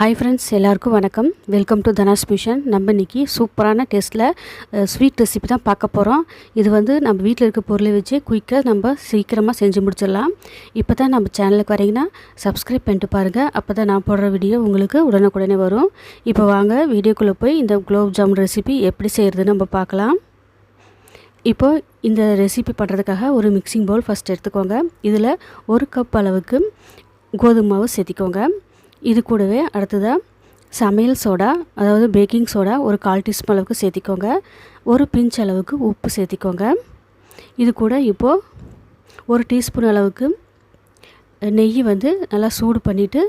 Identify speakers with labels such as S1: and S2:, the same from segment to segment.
S1: Hi friends எல்லாருக்கும் வணக்கம். Welcome to தனாஸ் mission நம்ம இன்றைக்கி சூப்பரான டேஸ்ட்டில் ஸ்வீட் ரெசிபி தான் பார்க்க போகிறோம் இது வந்து நம்ம வீட்டில் இருக்க பொருளை வச்சு குயிக்காக நம்ம சீக்கிரமாக செஞ்சு முடிச்சிடலாம். இப்போ தான் நம்ம சேனலுக்கு வரீங்கன்னா சப்ஸ்கிரைப் பண்ணிட்டு பாருங்கள் அப்போ தான் நான் போடுற வீடியோ உங்களுக்கு உடனுக்குடனே வரும். இப்போ வாங்க வீடியோக்குள்ளே போய் இந்த குலோப் ஜாமுன் ரெசிபி எப்படி செய்கிறதுன்னு நம்ம பார்க்கலாம். இப்போ இந்த ரெசிபி பண்ணுறதுக்காக ஒரு மிக்சிங் பவுல் ஃபஸ்ட் எடுத்துக்கோங்க. இதில் ஒரு கப் அளவுக்கு கோதுமை மாவு சேர்த்திக்கோங்க. இது கூடவே அடுத்ததாக சமையல் சோடா அதாவது பேக்கிங் சோடா ஒரு கால் டீஸ்பூன் அளவுக்கு சேர்த்திக்கோங்க. ஒரு பிஞ்ச் அளவுக்கு உப்பு சேர்த்திக்கோங்க. இது கூட இப்போது ஒரு டீஸ்பூன் அளவுக்கு நெய் வந்து நல்லா சூடு பண்ணிவிட்டு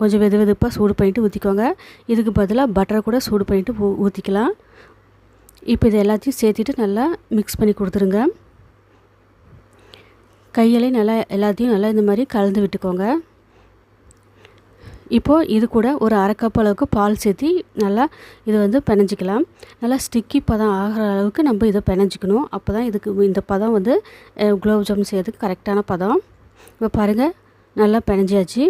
S1: கொஞ்சம் வெது வெதுப்பாக சூடு பண்ணிவிட்டு ஊற்றிக்கோங்க இதுக்கு பதிலாக பட்டரை கூட சூடு பண்ணிவிட்டு ஊற்றிக்கலாம் இப்போ இது எல்லாத்தையும் சேர்த்துட்டு நல்லா மிக்ஸ் பண்ணி கொடுத்துருங்க. கையிலே நல்லா எல்லாத்தையும் நல்லா இந்த மாதிரி கலந்து விட்டுக்கோங்க. இப்போது இது கூட ஒரு அரை கப் அளவுக்கு பால் சேர்த்தி நல்லா இது வந்து பிணைஞ்சிக்கலாம். நல்லா ஸ்டிக்கி பதம் ஆகிற அளவுக்கு நம்ம இதை பிணைஞ்சிக்கணும். அப்போ தான் இதுக்கு இந்த பதம் வந்து குலோப் ஜாமுன் செய்யறதுக்கு கரெக்டான பதம். இப்போ பாருங்கள் நல்லா பிணைஞ்சியாச்சு.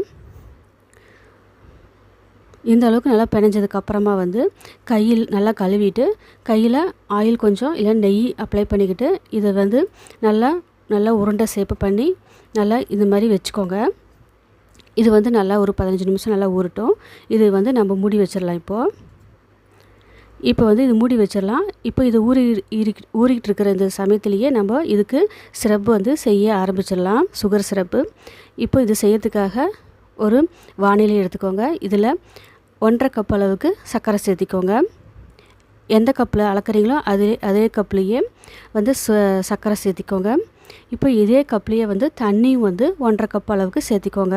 S1: இந்த அளவுக்கு நல்லா பிணைஞ்சதுக்கப்புறமா வந்து கையில் நல்லா கழுவிட்டு கையில் ஆயில் கொஞ்சம் இல்லை நெய் அப்ளை பண்ணிக்கிட்டு இதை வந்து நல்லா நல்லா உருண்டை சேப்பு பண்ணி நல்லா இந்த மாதிரி வச்சுக்கோங்க. இது வந்து நல்லா ஒரு பதினஞ்சு நிமிஷம் நல்லா ஊறட்டும். இது வந்து நம்ம மூடி வச்சிடலாம் இப்போது இப்போ வந்து இது மூடி வச்சிடலாம் இப்போ இது ஊறி ஊறிக்கிட்டு இருக்கிற இந்த சமயத்துலேயே நம்ம இதுக்கு சிரப்பு வந்து செய்ய ஆரம்பிச்சிடலாம் சுகர் சிரப்பு. இப்போ இது செய்யறதுக்காக ஒரு வானிலை எடுத்துக்கோங்க. இதில் ஒன்றரை கப் அளவுக்கு சர்க்கரை சேர்த்திக்கோங்க. எந்த கப்பில் அளக்குறீங்களோ அதே அதே கப்லேயே வந்து சர்க்கரை சேர்த்திக்கோங்க. இப்போ இதே கப்லேயே வந்து தண்ணியும் வந்து ஒன்றரை கப் அளவுக்கு சேர்த்திக்கோங்க.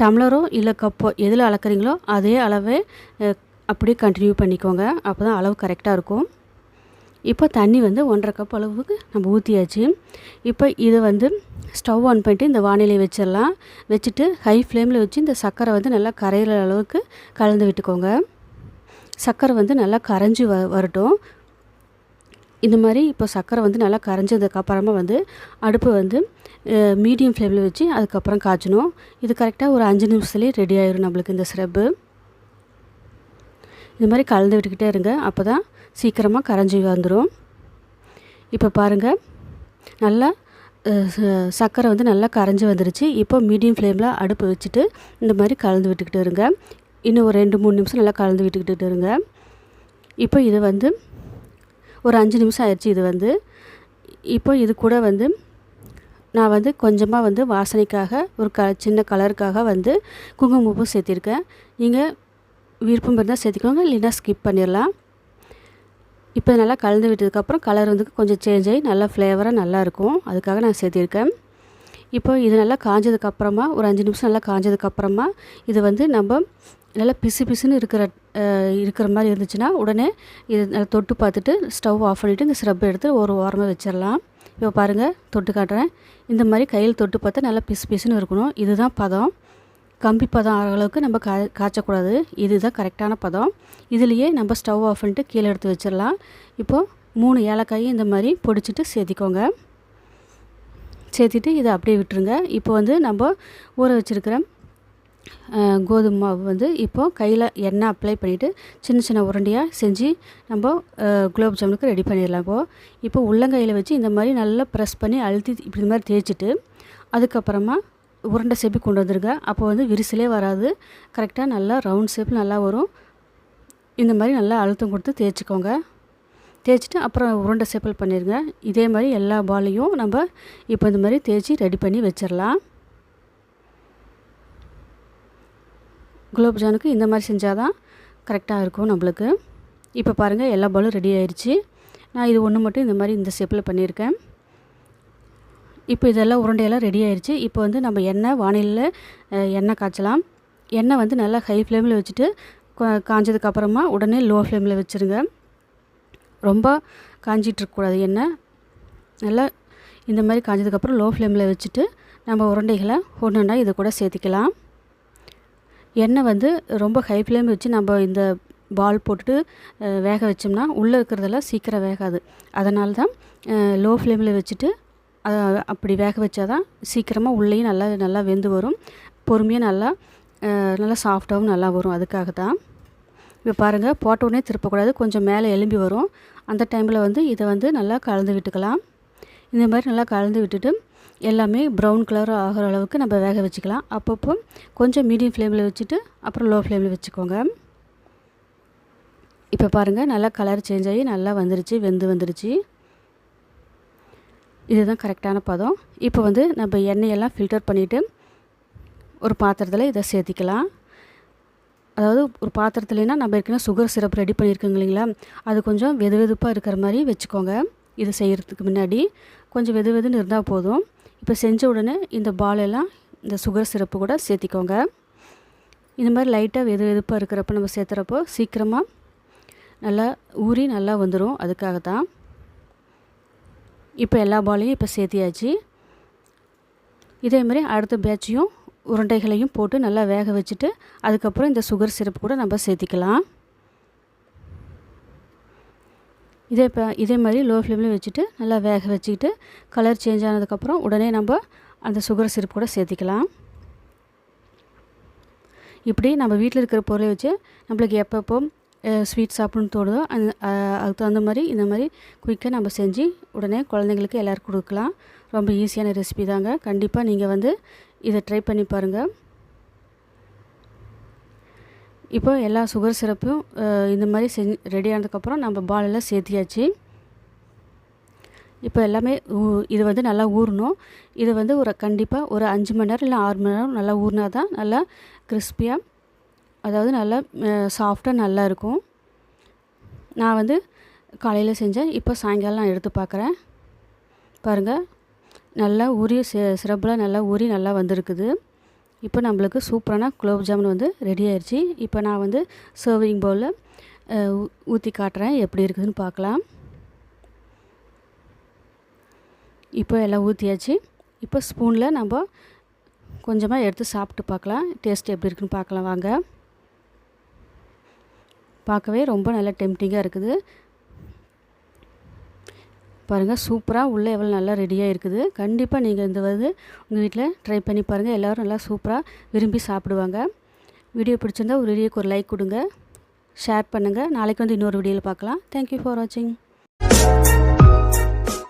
S1: டம்ளரோ இல்லை கப்போ எதில் அளக்குறீங்களோ அதே அளவே அப்படியே கண்டினியூ பண்ணிக்கோங்க. அப்போ தான் அளவு கரெக்டாக இருக்கும். இப்போ தண்ணி வந்து ஒன்றரை கப் அளவுக்கு நம்ம ஊற்றியாச்சு இப்போ இதை வந்து ஸ்டவ் ஆன் பண்ணிட்டு இந்த வானிலை வச்சிடலாம். வச்சுட்டு ஹை ஃப்ளேமில் வச்சு இந்த சர்க்கரை வந்து நல்லா கரையிற அளவுக்கு கலந்து விட்டுக்கோங்க. சர்க்கரை வந்து நல்லா கரைஞ்சி வ வரட்டும். இந்த மாதிரி இப்போ சர்க்கரை வந்து நல்லா கரைஞ்சதுக்கப்புறமா வந்து அடுப்பு வந்து மீடியம் ஃப்ளேமில் வச்சு அதுக்கப்புறம் காய்ச்சணும். இது கரெக்டாக ஒரு அஞ்சு நிமிஷத்துலேயே ரெடி ஆயிடும் நம்மளுக்கு இந்த ஸ்ரப்பு இது மாதிரி கலந்து விட்டுக்கிட்டே இருங்க. அப்போ தான் சீக்கிரமாக கரைஞ்சி வந்துடும் இப்போ பாருங்கள் நல்லா சர்க்கரை வந்து நல்லா கரைஞ்சி வந்துருச்சு. இப்போ மீடியம் ஃப்ளேமில் அடுப்பு வச்சுட்டு இந்த மாதிரி கலந்து விட்டுக்கிட்டு இருங்க. இன்னும் ஒரு ரெண்டு மூணு நிமிஷம் நல்லா கலந்து விட்டுக்கிட்டு இருங்க. இப்போ இது வந்து ஒரு அஞ்சு நிமிஷம் ஆயிடுச்சு இது வந்து. இப்போ இது கூட வந்து நான் வந்து கொஞ்சமாக வந்து வாசனைக்காக ஒரு க சின்ன கலருக்காக வந்து குங்குமப்பூ சேர்த்திருக்கேன். நீங்கள் விருப்பம் இருந்தால் சேர்த்திக்கோங்க இல்லைன்னா ஸ்கிப் பண்ணிடலாம் இப்போ நல்லா கலந்து விட்டதுக்கப்புறம் கலர் வந்து கொஞ்சம் சேஞ்ச் ஆகி நல்லா ஃப்ளேவராக நல்லாயிருக்கும் அதுக்காக நான் சேர்த்திருக்கேன். இப்போ இது நல்லா காஞ்சதுக்கப்புறமா ஒரு அஞ்சு நிமிஷம் நல்லா காஞ்சதுக்கப்புறமா இது வந்து நம்ம நல்லா பிசு பிசுன்னு இருக்கிற இருக்கிற மாதிரி இருந்துச்சுன்னா உடனே இது நல்லா தொட்டு பார்த்துட்டு ஸ்டவ் ஆஃப் பண்ணிவிட்டு இந்த ஸ்ரப் எடுத்து ஒரு ஓரமாக வச்சிடலாம் இப்போ பாருங்கள் தொட்டு காட்டுறேன். இந்த மாதிரி கையில் தொட்டு பார்த்தா நல்லா பிசு பிசுன்னு இருக்கணும். இதுதான் பதம். கம்பி பதம் ஆகிற அளவுக்கு நம்ம கா காய்ச்சக்கூடாது. இதுதான் கரெக்டான பதம். இதுலேயே நம்ம ஸ்டவ் ஆஃப் பண்ணிட்டு கீழே எடுத்து வச்சிடலாம். இப்போது மூணு ஏலக்காயும் இந்த மாதிரி பொடிச்சிட்டு சேர்த்திக்கோங்க. சேர்த்திட்டு இதை அப்படியே விட்டுருங்க. இப்போ வந்து நம்ம ஊற வச்சுருக்கிற கோதுமை மாவு வந்து இப்போது கையில் எண்ணெய் அப்ளை பண்ணிவிட்டு சின்ன சின்ன உருண்டையாக செஞ்சு நம்ம குலோப் ஜாமுனுக்கு ரெடி பண்ணிடலாம். இப்போது இப்போ உள்ளங்கையில் வச்சு இந்த மாதிரி நல்லா ப்ரெஸ் பண்ணி அழுத்தி இப்படி இந்த மாதிரி தேய்ச்சிட்டு அதுக்கப்புறமா உருண்டை செப்பி கொண்டு வந்துருங்க. அப்போ வந்து விரிசலே வராது. கரெக்டாக நல்லா ரவுண்ட் ஷேப் நல்லா வரும். இந்த மாதிரி நல்லா அழுத்தம் கொடுத்து தேய்ச்சிக்கோங்க. தேய்ச்சிட்டு அப்புறம் உருண்டை சேப்பல் பண்ணிடுங்க. இதே மாதிரி எல்லா பாலையும் நம்ம இப்போ இந்த மாதிரி தேய்ச்சி ரெடி பண்ணி வச்சிடலாம். குலோப் இந்த மாதிரி செஞ்சால் தான் கரெக்டாக இருக்கும் நம்மளுக்கு. இப்போ பாருங்கள் எல்லா பாலும் ரெடி ஆயிடுச்சு நான் இது ஒன்று மட்டும் இந்த மாதிரி இந்த ஸ்டெப்பில் பண்ணியிருக்கேன். இப்போ இதெல்லாம் உருண்டையெல்லாம் ரெடி ஆயிடுச்சு இப்போ வந்து நம்ம எண்ணெய் வானிலையில் எண்ணெய் காய்ச்சலாம். எண்ணெய் வந்து நல்லா ஹை ஃப்ளேமில் வச்சுட்டு காஞ்சதுக்கப்புறமா உடனே லோ ஃப்ளேமில் வச்சுருங்க. ரொம்ப காஞ்சிட்ருக்கக்கூடாது எண்ணெய். நல்லா இந்த மாதிரி காஞ்சதுக்கப்புறம் லோ ஃப்ளேமில் வச்சுட்டு நம்ம உருண்டைகளை ஒன்று ஒன்றா இது கூட சேர்த்திக்கலாம். எண்ணெய் வந்து ரொம்ப ஹை ஃப்ளேம் வச்சு நம்ம இந்த பால் போட்டுட்டு வேக வச்சோம்னா உள்ளே இருக்கிறதெல்லாம் சீக்கிரம் வேகாது. அதனால தான் லோ ஃப்ளேமில் வச்சுட்டு அப்படி வேக வச்சா தான் சீக்கிரமாக உள்ளேயும் நல்லா நல்லா வெந்து வரும். பொறுமையாக நல்லா நல்லா சாஃப்டாகவும் நல்லா வரும். அதுக்காக தான் இப்போ பாருங்கள் போட்ட உடனே திருப்பக்கூடாது. கொஞ்சம் மேலே எலும்பி வரும். அந்த டைமில் வந்து இதை வந்து நல்லா கலந்து விட்டுக்கலாம். இந்த மாதிரி நல்லா கலந்து விட்டுட்டு எல்லாமே ப்ரௌன் கலர் ஆகிற அளவுக்கு நம்ம வேக வச்சுக்கலாம். அப்பப்போ கொஞ்சம் மீடியம் ஃப்ளேமில் வச்சுட்டு அப்புறம் லோ ஃப்ளேமில் வச்சுக்கோங்க. இப்போ பாருங்கள் நல்லா கலர் சேஞ்ச் ஆகி நல்லா வந்துருச்சு வெந்து வந்துருச்சு. இதுதான் கரெக்டான பதம். இப்போ வந்து நம்ம எண்ணெயெல்லாம் ஃபில்டர் பண்ணிவிட்டு ஒரு பாத்திரத்தில் இதை சேர்த்திக்கலாம். அதாவது ஒரு பாத்திரத்துலனா நம்ம ஏற்கனவே சுகர் சிரப் ரெடி பண்ணியிருக்கோங்க இல்லைங்களா? அது கொஞ்சம் வெது வெதுப்பாக இருக்கிற மாதிரி வச்சுக்கோங்க. இது செய்கிறதுக்கு முன்னாடி கொஞ்சம் வெது வெதுன்னு இருந்தால் போதும். இப்போ செஞ்ச உடனே இந்த பாலெல்லாம் இந்த சுகர் சிரப்பு கூட சேர்த்திக்கோங்க. இந்த மாதிரி லைட்டாக வெது வெதுப்பாக இருக்கிறப்ப நம்ம சேர்த்துறப்போ சீக்கிரமாக நல்லா ஊறி நல்லா வந்துடும் அதுக்காக தான் இப்போ எல்லா பாலையும் இப்போ சேர்த்தியாச்சு. இதே மாதிரி அடுத்த பேட்சையும் உருண்டைகளையும் போட்டு நல்லா வேக வச்சுட்டு அதுக்கப்புறம் இந்த சுகர் சிரப்பு கூட நம்ம சேர்த்திக்கலாம். இதே இப்போ இதே மாதிரி லோ ஃப்ளேமில் வச்சுட்டு நல்லா வேக வச்சுக்கிட்டு கலர் சேஞ்ச் ஆனதுக்கப்புறம் உடனே நம்ம அந்த சுகர் சிரப் கூட சேர்த்திக்கலாம். இப்படி நம்ம வீட்டில் இருக்கிற பொருளை வச்சு நம்மளுக்கு எப்பப்போ ஸ்வீட் சாப்பிட்ணுன்னு தோணுதோ அந்த அதுக்கு தகுந்த மாதிரி இந்த மாதிரி குயிக்காக நம்ம செஞ்சு உடனே குழந்தைங்களுக்கு எல்லோருக்கும் கொடுக்கலாம். ரொம்ப ஈஸியான ரெசிபி தாங்க. கண்டிப்பாக நீங்கள் வந்து இதை ட்ரை பண்ணி பாருங்கள் இப்போ எல்லா சுகர் சிரப்பும் இந்த மாதிரி செஞ்சு ரெடி ஆனதுக்கப்புறம் நம்ம பாலெல்லாம் சேர்த்தியாச்சு. இப்போ எல்லாமே இது வந்து நல்லா ஊறணும். இது வந்து ஒரு கண்டிப்பாக ஒரு அஞ்சு மணி நேரம் இல்லை ஆறு மணி நேரம் நல்லா ஊறினா தான் நல்லா கிறிஸ்பியாக அதாவது நல்லா சாஃப்டாக நல்லா இருக்கும். நான் வந்து காலையில் செஞ்சேன். இப்போ சாயங்காலம் நான் எடுத்து பார்க்குறேன் பாருங்கள் நல்லா ஊறி சி நல்லா ஊறி நல்லா வந்திருக்குது. இப்போ நம்மளுக்கு சூப்பரான குலோப் ஜாமுன் வந்து ரெடி ஆயிடுச்சு இப்போ நான் வந்து சர்விங் பவுலில் ஊற்றி காட்டுறேன். எப்படி இருக்குதுன்னு பார்க்கலாம். இப்போ எல்லாம் ஊற்றியாச்சு இப்போ ஸ்பூனில் நம்ம கொஞ்சமாக எடுத்து சாப்பிட்டு பார்க்கலாம். டேஸ்ட் எப்படி இருக்குன்னு பார்க்கலாம். வாங்க. பார்க்கவே ரொம்ப நல்லா டெம்டிங்காக இருக்குது. பாருங்கள் சூப்பராக உள்ளே எவ்வளோ நல்லா ரெடியாக இருக்குது. கண்டிப்பாக நீங்கள் இந்த வந்து உங்கள் வீட்டில் ட்ரை பண்ணி பாருங்கள் எல்லோரும் நல்லா சூப்பராக விரும்பி சாப்பிடுவாங்க. வீடியோ பிடிச்சிருந்தா ஒரு வீடியோக்கு ஒரு லைக் கொடுங்க. ஷேர் பண்ணுங்கள் நாளைக்கு வந்து இன்னொரு வீடியோவில் பார்க்கலாம். தேங்க்யூ ஃபார் வாட்சிங்